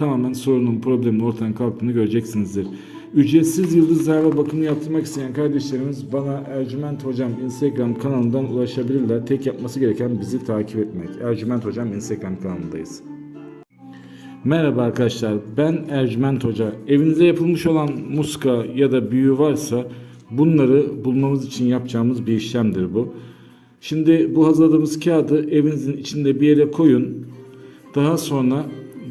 tamamen sorunun, problemin ortadan kalktığını göreceksinizdir. Ücretsiz yıldız zarfa bakımı yaptırmak isteyen kardeşlerimiz bana Ercüment Hocam Instagram kanalından ulaşabilirler. Tek yapması gereken bizi takip etmek. Ercüment Hocam Instagram kanalındayız. Merhaba arkadaşlar ben Ercüment Hoca. Evinize yapılmış olan muska ya da büyü varsa bunları bulmamız için yapacağımız bir işlemdir bu. Şimdi bu hazırladığımız kağıdı evinizin içinde bir yere koyun. Daha sonra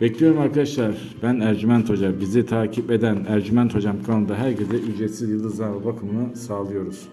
Bekliyorum arkadaşlar. Ben Ercüment Hoca. Bizi takip eden Ercüment Hocam kanalında herkese ücretsiz yıldızlama bakımını sağlıyoruz.